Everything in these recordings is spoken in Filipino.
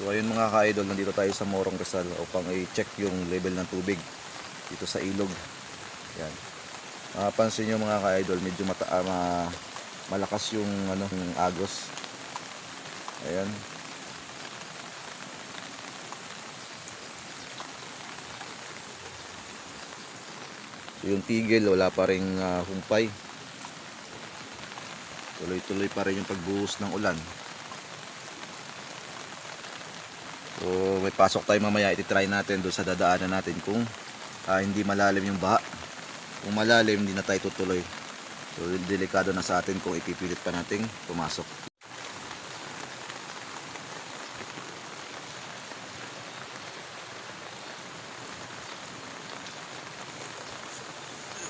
So ayun mga ka-idol, nandito tayo sa Morong Rizal upang i-check yung level ng tubig dito sa ilog. Yan. Mapapansin nyo mga ka-idol, medyo mata ah, ma- malakas yung ano, yung agos. Ayan. Yung tigil, wala pa rin humpay. Tuloy-tuloy pa rin yung pagbuhos ng ulan. So, may pasok tayo mamaya. Iti-try natin doon sa dadaanan natin kung ah, hindi malalim yung baha. Kung malalim, hindi na tayo tutuloy. So, delikado na sa atin kung ipipilit pa nating pumasok.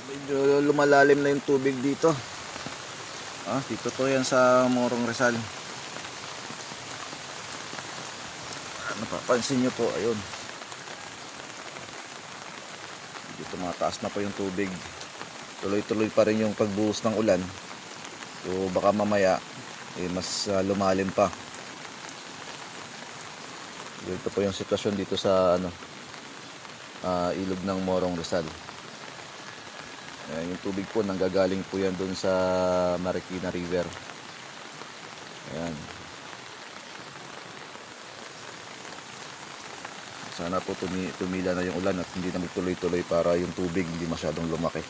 Medyo lumalalim na yung tubig dito. Ah, dito to yan sa Morong Rizal. Napapansin nyo po, ayun. Dito mataas na po yung tubig. Tuloy-tuloy pa rin yung pagbuhos ng ulan. So baka mamaya eh, mas ah, lumalim pa. Ito po yung sitwasyon dito sa ano ah, ilog ng Morong Rizal. Ayan, yung tubig po nanggagaling po yan doon sa Marikina River. Ayan. Sana po tumi tumila na yung ulan at hindi na magtuloy-tuloy para yung tubig hindi masyadong lumaki.